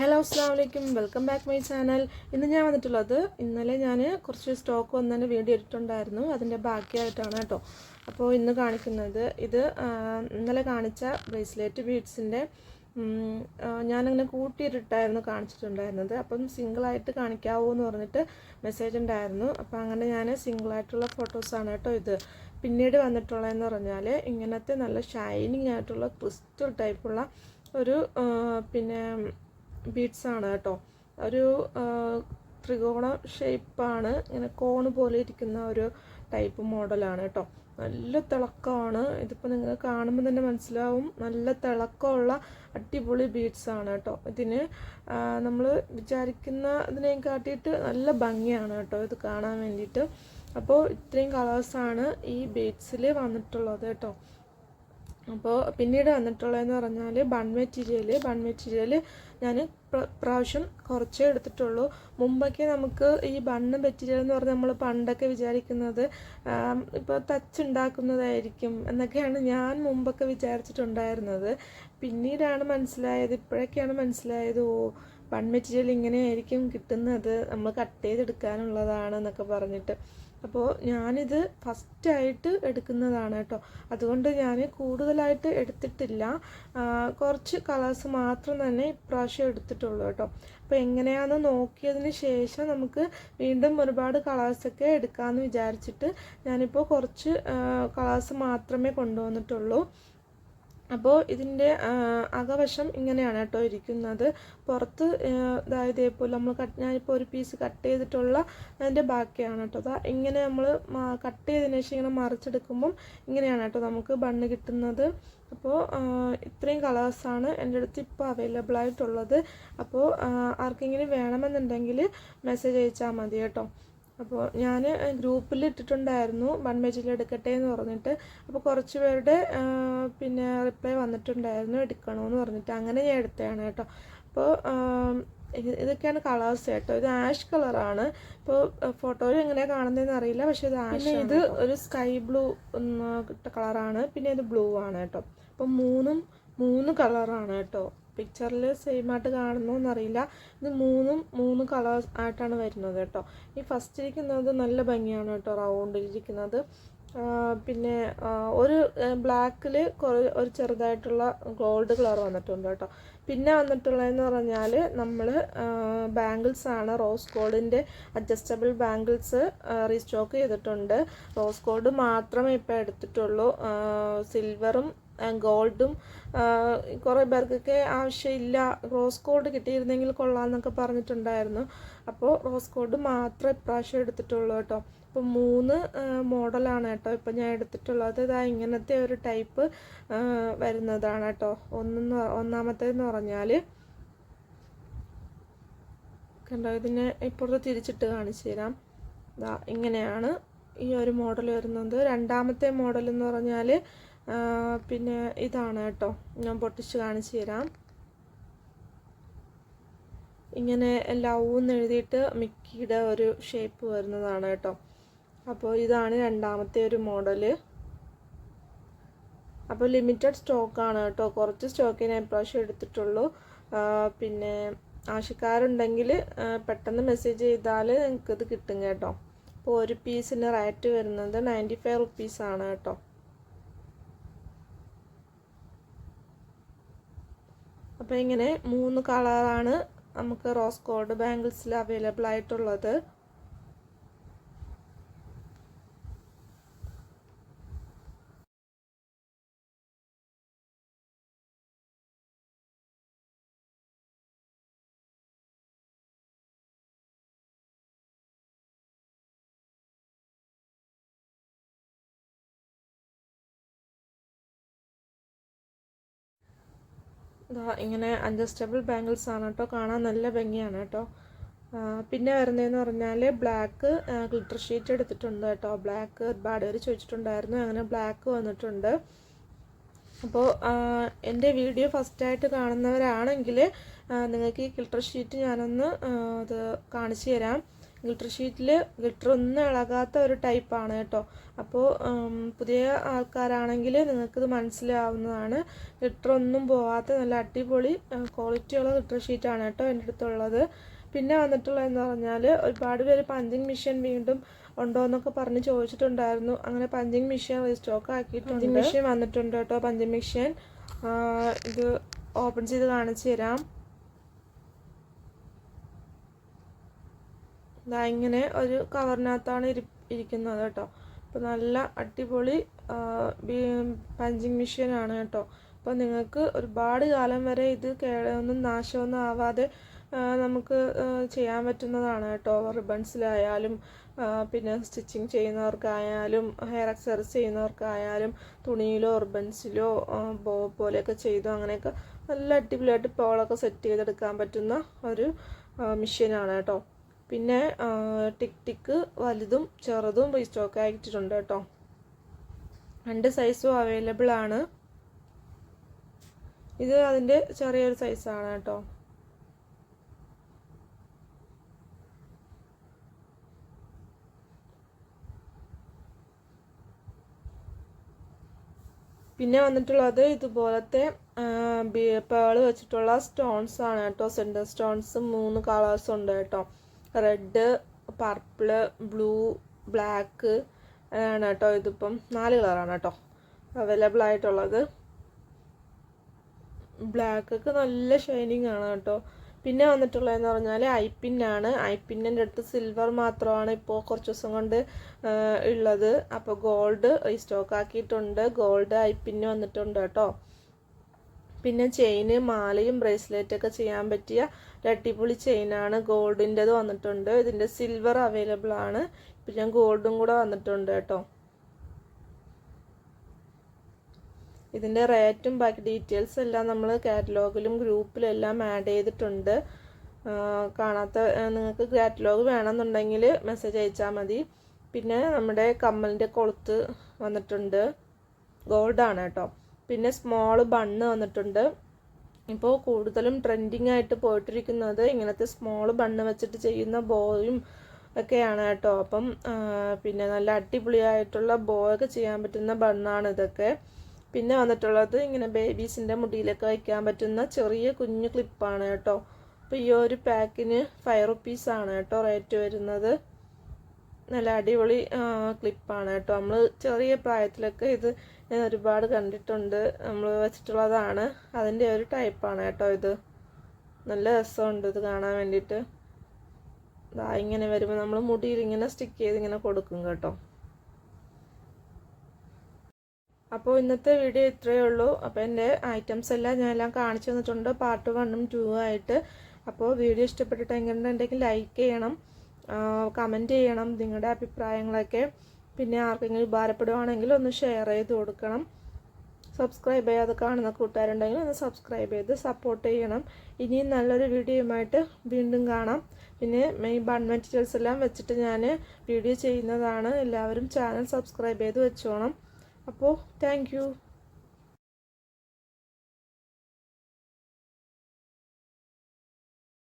Hello അസ്സാം വലൈക്കും welcome back my channel. ഇന്ന് ഞാൻ വന്നിട്ടുള്ളത് ഇന്നലെ ഞാൻ കുറച്ച് സ്റ്റോക്ക് വന്നതിന് വീഡിയോ ഇട്ടിട്ടുണ്ടായിരുന്നു അതിന്റെ ബാക്കിയായിട്ടാണ് കേട്ടോ. അപ്പോൾ ഇന്ന് കാണിക്കുന്നത് ഇത് ഇന്നലെ കാണിച്ച ബ്രേസ്ലെറ്റ് ബീഡ്സിന്റെ ഞാനങ്ങനെ കൂട്ടിയിട്ടിട്ടായിരുന്നു കാണിച്ചിട്ടുണ്ടായിരുന്നത്. അപ്പം സിംഗിളായിട്ട് കാണിക്കാവോ എന്ന് പറഞ്ഞിട്ട് മെസ്സേജ് ഉണ്ടായിരുന്നു. അപ്പം അങ്ങനെ ഞാൻ സിംഗിളായിട്ടുള്ള ഫോട്ടോസാണ് കേട്ടോ ഇത്. പിന്നീട് വന്നിട്ടുള്ളതെന്ന് പറഞ്ഞാൽ ഇങ്ങനത്തെ നല്ല ഷൈനിങ് ആയിട്ടുള്ള ക്രിസ്റ്റൽ ടൈപ്പുള്ള ഒരു പിന്നെ ബീഡ്സ് ആണ് കേട്ടോ. ഒരു ത്രികോണ ഷേപ്പാണ് ഇങ്ങനെ കോണ് പോലെ ഇരിക്കുന്ന ഒരു ടൈപ്പ് മോഡലാണ് കേട്ടോ. നല്ല തിളക്കമാണ്. ഇതിപ്പോൾ നിങ്ങൾ കാണുമ്പോൾ തന്നെ മനസ്സിലാവും. നല്ല തിളക്കമുള്ള അടിപൊളി ബീഡ്സ് ആണ് കേട്ടോ. ഇതിന് നമ്മൾ വിചാരിക്കുന്ന ഇതിനെയും കാട്ടിയിട്ട് നല്ല ഭംഗിയാണ് കേട്ടോ ഇത് കാണാൻ വേണ്ടിയിട്ട്. അപ്പോൾ ഇത്രയും കളേഴ്സാണ് ഈ ബീഡ്സിൽ വന്നിട്ടുള്ളത് കേട്ടോ. അപ്പോൾ പിന്നീട് വന്നിട്ടുള്ളതെന്ന് പറഞ്ഞാൽ ബൺ മെറ്റീരിയൽ ബൺ മെറ്റീരിയൽ ഞാൻ പ്രാവശ്യം കുറച്ചേ എടുത്തിട്ടുള്ളൂ. മുമ്പൊക്കെ നമുക്ക് ഈ ബണ്ണ് മെറ്റീരിയൽ എന്ന് പറഞ്ഞാൽ നമ്മൾ പണ്ടൊക്കെ വിചാരിക്കുന്നത് ഇപ്പോൾ തച്ച് ഉണ്ടാക്കുന്നതായിരിക്കും എന്നൊക്കെയാണ് ഞാൻ മുമ്പൊക്കെ വിചാരിച്ചിട്ടുണ്ടായിരുന്നത്. പിന്നീടാണ് മനസ്സിലായത് ഇപ്പോഴൊക്കെയാണ് മനസ്സിലായത് ഓ ബൺ മെറ്റീരിയൽ ഇങ്ങനെയായിരിക്കും കിട്ടുന്നത് നമ്മൾ കട്ട് ചെയ്തെടുക്കാനുള്ളതാണ് എന്നൊക്കെ പറഞ്ഞിട്ട്. അപ്പോൾ ഞാനിത് ഫസ്റ്റായിട്ട് എടുക്കുന്നതാണ് കേട്ടോ. അതുകൊണ്ട് ഞാൻ കൂടുതലായിട്ട് എടുത്തിട്ടില്ല. കുറച്ച് കളേഴ്സ് മാത്രം തന്നെ ഇപ്രാവശ്യം എടുത്തിട്ടുള്ളൂ കേട്ടോ. അപ്പോൾ എങ്ങനെയാണെന്ന് നോക്കിയതിന് ശേഷം നമുക്ക് വീണ്ടും ഒരുപാട് കളേഴ്സൊക്കെ എടുക്കാമെന്ന് വിചാരിച്ചിട്ട് ഞാനിപ്പോൾ കുറച്ച് കളേഴ്സ് മാത്രമേ കൊണ്ടുവന്നിട്ടുള്ളൂ. അപ്പോൾ ഇതിന്റെ അകവശം ഇങ്ങനെയാണ് കേട്ടോ ഇരിക്കുന്നത്. പുറത്ത് അതായത് ഇതേപോലെ നമ്മൾ കട്ട് ഞാനിപ്പോൾ ഒരു പീസ് കട്ട് ചെയ്തിട്ടുള്ള അതിന്റെ ബാക്കിയാണ് കേട്ടോ. അതാ ഇങ്ങനെ നമ്മൾ കട്ട് ചെയ്തതിന് ശേഷം ഇങ്ങനെ മറിച്ചെടുക്കുമ്പം ഇങ്ങനെയാണ് കേട്ടോ നമുക്ക് ബണ്ണ് കിട്ടുന്നത്. അപ്പോൾ ഇത്രയും കളേഴ്സാണ് എന്റെ അടുത്ത് ഇപ്പോൾ അവൈലബിൾ ആയിട്ടുള്ളത്. അപ്പോൾ ആർക്കെങ്കിലും വേണമെന്നുണ്ടെങ്കിൽ മെസ്സേജ് അയച്ചാൽ മതി കേട്ടോ. അപ്പോൾ ഞാൻ ഗ്രൂപ്പിൽ ഇട്ടിട്ടുണ്ടായിരുന്നു. വൺ മെജിൽ എടുക്കട്ടെ എന്ന് പറഞ്ഞിട്ട്. അപ്പോൾ കുറച്ച് പേരുടെ പിന്നെ റിപ്ലൈ വന്നിട്ടുണ്ടായിരുന്നു. എടുക്കണമെന്ന് പറഞ്ഞിട്ട്. അങ്ങനെ ഞാൻ എടുത്തതാണ് കേട്ടോ. അപ്പോൾ ഇത് ഇതൊക്കെയാണ് കളേഴ്സ് കേട്ടോ. ഇത് ആഷ് കളറാണ്. ഇപ്പോൾ ഫോട്ടോയിൽ എങ്ങനെയാണ് കാണുന്നതെന്ന് അറിയില്ല. പക്ഷെ ഇത് ആഷ് ഇത് ഒരു സ്കൈ ബ്ലൂ കളറാണ്. പിന്നെ ഇത് ബ്ലൂ ആണ് കേട്ടോ. അപ്പോൾ മൂന്നും മൂന്ന് കളറാണ് കേട്ടോ. പിക്ചറിൽ സെയിം ആയിട്ട് കാണുന്നു എന്നറിയില്ല ഇത് മൂന്നും മൂന്ന് കളേഴ്സ് ആയിട്ടാണ് വരുന്നത് കേട്ടോ. ഈ ഫസ്റ്റ് ഇരിക്കുന്നത് നല്ല ഭംഗിയാണ് കേട്ടോ റൗണ്ടിലിരിക്കുന്നത് പിന്നെ ഒരു ബ്ലാക്കിൽ കുറേ ഒരു ചെറുതായിട്ടുള്ള ഗോൾഡ് കളർ വന്നിട്ടുണ്ട് കേട്ടോ. പിന്നെ വന്നിട്ടുള്ളതെന്ന് പറഞ്ഞാൽ നമ്മൾ ബാംഗിൾസ് ആണ് റോസ് ഗോൾഡിന്റെ അഡ്ജസ്റ്റബിൾ ബാംഗിൾസ് റീസ്റ്റോക്ക് ചെയ്തിട്ടുണ്ട്. റോസ് ഗോൾഡ് മാത്രമേ ഇപ്പോൾ എടുത്തിട്ടുള്ളൂ. സിൽവറും ഗോൾഡും കുറേ പേർക്കൊക്കെ ആവശ്യമില്ല. റോസ് ഗോൾഡ് കിട്ടിയിരുന്നെങ്കിൽ കൊള്ളാമെന്നൊക്കെ പറഞ്ഞിട്ടുണ്ടായിരുന്നു. അപ്പോൾ റോസ് ഗോൾഡ് മാത്രമേ ഇപ്രാവശ്യം എടുത്തിട്ടുള്ളൂ കേട്ടോ. ഇപ്പം മൂന്ന് മോഡലാണ് കേട്ടോ ഇപ്പം ഞാൻ എടുത്തിട്ടുള്ളത്. ഇതാ ഇങ്ങനത്തെ ഒരു ടൈപ്പ് വരുന്നതാണ് കേട്ടോ. ഒന്നെന്ന് ഒന്നാമത്തേന്ന് പറഞ്ഞാൽ കണ്ടോ ഇതിനെ ഇപ്പുറത്ത് തിരിച്ചിട്ട് കാണിച്ചു തരാം. ഇതാ ഇങ്ങനെയാണ് ഈ ഒരു മോഡൽ വരുന്നത്. രണ്ടാമത്തെ മോഡൽ എന്ന് പറഞ്ഞാൽ പിന്നെ ഇതാണ് കേട്ടോ. ഞാൻ പൊട്ടിച്ച് കാണിച്ചു തരാം. ഇങ്ങനെ ലവ് എന്ന് എഴുതിയിട്ട് മിക്കിയുടെ ഒരു ഷേപ്പ് വരുന്നതാണ് കേട്ടോ. അപ്പോൾ ഇതാണ് രണ്ടാമത്തെ ഒരു മോഡൽ അപ്പോൾ ലിമിറ്റഡ് സ്റ്റോക്കാണ് കേട്ടോ. കുറച്ച് സ്റ്റോക്കേ ഞാൻ ഇപ്രാവശ്യം എടുത്തിട്ടുള്ളൂ. പിന്നെ ആവശ്യക്കാരുണ്ടെങ്കിൽ പെട്ടെന്ന് മെസ്സേജ് ചെയ്താൽ നിങ്ങൾക്കിത് കിട്ടും കേട്ടോ. അപ്പോൾ ഒരു പീസിന് റേറ്റ് വരുന്നത് നയന്റി ഫൈവ് റുപ്പീസാണ് കേട്ടോ. അപ്പോൾ ഇങ്ങനെ മൂന്ന് കളറാണ് നമുക്ക് റോസ് ഗോൾഡ് ബാംഗിൾസിൽ അവൈലബിൾ ആയിട്ടുള്ളത്. ഇങ്ങനെ അഡ്ജസ്റ്റബിൾ ബാംഗിൾസ് ആണ് കേട്ടോ. കാണാൻ നല്ല ഭംഗിയാണ് കേട്ടോ. പിന്നെ വരുന്നതെന്ന് പറഞ്ഞാൽ ബ്ലാക്ക് ഗ്ലിറ്റർ ഷീറ്റ് എടുത്തിട്ടുണ്ട് കേട്ടോ. ബ്ലാക്ക് ഒരുപാട് പേര് ചോദിച്ചിട്ടുണ്ടായിരുന്നു. അങ്ങനെ ബ്ലാക്ക് വന്നിട്ടുണ്ട്. അപ്പോൾ എന്റെ വീഡിയോ ഫസ്റ്റായിട്ട് കാണുന്നവരാണെങ്കിൽ നിങ്ങൾക്ക് ഈ ഗ്ലിറ്റർ ഷീറ്റ് ഞാനൊന്ന് അത് കാണിച്ചു തരാം. ഗിൽട്ടർ ഷീറ്റിൽ ഗിൽട്ടർ ഒന്നും ഇളകാത്ത ഒരു ടൈപ്പാണ് കേട്ടോ. അപ്പോൾ പുതിയ ആൾക്കാരാണെങ്കിൽ നിങ്ങൾക്കിത് മനസ്സിലാവുന്നതാണ്. ഗിൽട്ടർ ഒന്നും പോവാത്ത നല്ല അടിപൊളി ക്വാളിറ്റിയുള്ള ഗിൽട്ടർ ഷീറ്റാണ് കേട്ടോ എന്റെ അടുത്തുള്ളത്. പിന്നെ വന്നിട്ടുള്ളതെന്ന് പറഞ്ഞാൽ ഒരുപാട് പേര് പഞ്ചിങ് മെഷീൻ വീണ്ടും ഉണ്ടോ എന്നൊക്കെ പറഞ്ഞ് ചോദിച്ചിട്ടുണ്ടായിരുന്നു. അങ്ങനെ പഞ്ചിങ് മെഷീൻ സ്റ്റോക്ക് ആക്കിയിട്ടുണ്ട് പഞ്ചിങ് മെഷീൻ വന്നിട്ടുണ്ട്. കേട്ടോ പഞ്ചിങ് മെഷീൻ ഇത് ഓപ്പൺ ചെയ്ത് കാണിച്ചു തരാം. ഇതാ ഇങ്ങനെ ഒരു കവറിനകത്താണ് ഇരി ഇരിക്കുന്നത് കേട്ടോ. അപ്പോൾ നല്ല അടിപൊളി പഞ്ചിങ് മെഷീനാണ് കേട്ടോ. അപ്പോൾ നിങ്ങൾക്ക് ഒരുപാട് കാലം വരെ ഇത് കേടൊന്നും നാശമൊന്നും ആവാതെ നമുക്ക് ചെയ്യാൻ പറ്റുന്നതാണ് കേട്ടോ. റിബൺസിലായാലും പിന്നെ സ്റ്റിച്ചിങ് ചെയ്യുന്നവർക്കായാലും ഹെയർ അക്സറീസ് ചെയ്യുന്നവർക്കായാലും തുണിയിലോ റിബൺസിലോ ബോ പോലെയൊക്കെ ചെയ്തു അങ്ങനെയൊക്കെ നല്ല അടിപൊളിയായിട്ട് പോളൊക്കെ സെറ്റ് ചെയ്തെടുക്കാൻ പറ്റുന്ന ഒരു മെഷീനാണ് കേട്ടോ. പിന്നെ ടിക് ടിക്ക് വലുതും ചെറുതും റീസ്റ്റോക്ക് ആയിട്ടുണ്ട് കേട്ടോ. രണ്ട് സൈസും അവൈലബിൾ ആണ്. ഇത് അതിന്റെ ചെറിയൊരു സൈസാണ് കേട്ടോ. പിന്നെ വന്നിട്ടുള്ളത് ഇതുപോലത്തെ പേൾ വെച്ചിട്ടുള്ള സ്റ്റോൺസ് ആണ് കേട്ടോ. സെന്റർ സ്റ്റോൺസ് മൂന്ന് കളേഴ്സ് ഉണ്ട് കേട്ടോ. റെഡ് പർപ്പിൾ ബ്ലൂ ബ്ലാക്ക് ആണ് കേട്ടോ ഇതിപ്പം നാല് കളറാണ് കേട്ടോ. അവൈലബിൾ ആയിട്ടുള്ളത്. ബ്ലാക്കൊക്കെ നല്ല ഷൈനിങ് ആണ് കേട്ടോ. പിന്നെ വന്നിട്ടുള്ളതെന്ന് പറഞ്ഞാൽ ഐ പിന്നാണ് ഐ പിന്നിന്റെ അടുത്ത് സിൽവർ മാത്രമാണ് ഇപ്പോൾ കുറച്ച് ദിവസം കൊണ്ട് ഉള്ളത്. അപ്പോൾ ഗോൾഡ് സ്റ്റോക്ക് ആക്കിയിട്ടുണ്ട്. ഗോൾഡ് ഐ പിന്നെ വന്നിട്ടുണ്ട് കേട്ടോ. പിന്നെ ചെയിന് മാലയും ബ്രേസ്ലെറ്റ് ഒക്കെ ചെയ്യാൻ പറ്റിയ രട്ടിപ്പൊളി ചെയിനാണ് ഗോൾഡിന്റെത് വന്നിട്ടുണ്ട്. ഇതിന്റെ സിൽവർ അവൈലബിൾ ആണ്. പിന്നെ ഗോൾഡും കൂടെ വന്നിട്ടുണ്ട് കേട്ടോ. ഇതിന്റെ റേറ്റും ബാക്കി ഡീറ്റെയിൽസ് എല്ലാം നമ്മൾ കാറ്റലോഗിലും ഗ്രൂപ്പിലെല്ലാം ആഡ് ചെയ്തിട്ടുണ്ട്. കാണാത്ത നിങ്ങൾക്ക് കാറ്റലോഗ് വേണമെന്നുണ്ടെങ്കിൽ മെസ്സേജ് അയച്ചാൽ മതി. പിന്നെ നമ്മുടെ കമ്മലിന്റെ കൊളുത്ത് വന്നിട്ടുണ്ട്. ഗോൾഡാണ് കേട്ടോ. പിന്നെ സ്മോൾ ബണ്ണ് വന്നിട്ടുണ്ട്. ഇപ്പോൾ കൂടുതലും ട്രെൻഡിങ് ആയിട്ട് പോയിട്ടിരിക്കുന്നത് ഇങ്ങനത്തെ സ്മോൾ ബണ്ണ് വെച്ചിട്ട് ചെയ്യുന്ന ബോയും ഒക്കെയാണ് കേട്ടോ. അപ്പം പിന്നെ നല്ല അടിപൊളിയായിട്ടുള്ള ബോ ഒക്കെ ചെയ്യാൻ പറ്റുന്ന ബണ്ണാണ് ഇതൊക്കെ. പിന്നെ വന്നിട്ടുള്ളത് ഇങ്ങനെ ബേബീസിന്റെ മുടിയിലൊക്കെ വയ്ക്കാൻ പറ്റുന്ന ചെറിയ കുഞ്ഞു ക്ലിപ്പാണ് കേട്ടോ. അപ്പോൾ ഈ ഒരു പാക്കിന് ഫൈവ് റുപ്പീസാണ് കേട്ടോ റേറ്റ് വരുന്നത്. നല്ല അടിപൊളി ക്ലിപ്പാണ് കേട്ടോ. നമ്മൾ ചെറിയ പ്രായത്തിലൊക്കെ ഇത് ഞാൻ ഒരുപാട് കണ്ടിട്ടുണ്ട്. നമ്മൾ വെച്ചിട്ടുള്ളതാണ്. അതിന്റെ ഒരു ടൈപ്പാണ് കേട്ടോ ഇത്. നല്ല രസമുണ്ട് ഇത് കാണാൻ വേണ്ടിയിട്ട്. ഇതാ ഇങ്ങനെ വരുമ്പോൾ നമ്മൾ മുടിയിൽ ഇങ്ങനെ സ്റ്റിക്ക് ചെയ്ത് ഇങ്ങനെ കൊടുക്കും കേട്ടോ. അപ്പോൾ ഇന്നത്തെ വീഡിയോ ഇത്രയേ ഉള്ളൂ. അപ്പോൾ എന്റെ ഐറ്റംസ് എല്ലാം ഞാൻ എല്ലാം കാണിച്ചു തന്നിട്ടുണ്ട്. പാർട്ട് വണ്ണും ടൂ ആയിട്ട്. അപ്പോൾ വീഡിയോ ഇഷ്ടപ്പെട്ടിട്ട് എങ്ങനെയുണ്ടെങ്കിൽ ലൈക്ക് ചെയ്യണം. കമന്റ് ചെയ്യണം. നിങ്ങളുടെ അഭിപ്രായങ്ങളൊക്കെ. പിന്നെ ആർക്കെങ്കിലും ഉപകാരപ്പെടുവാണെങ്കിൽ ഒന്ന് ഷെയർ ചെയ്ത് കൊടുക്കണം. സബ്സ്ക്രൈബ് ചെയ്യാതെ കാണുന്ന കൂട്ടുകാരുണ്ടെങ്കിൽ ഒന്ന് സബ്സ്ക്രൈബ് ചെയ്ത് സപ്പോർട്ട് ചെയ്യണം. ഇനിയും നല്ലൊരു വീഡിയോയുമായിട്ട് വീണ്ടും കാണാം. പിന്നെ മെയിൻ ബൺ മെറ്റീരിയൽസ് എല്ലാം വെച്ചിട്ട് ഞാൻ വീഡിയോ ചെയ്യുന്നതാണ്. എല്ലാവരും ചാനൽ സബ്സ്ക്രൈബ് ചെയ്ത് വെച്ചോണം. അപ്പോൾ താങ്ക്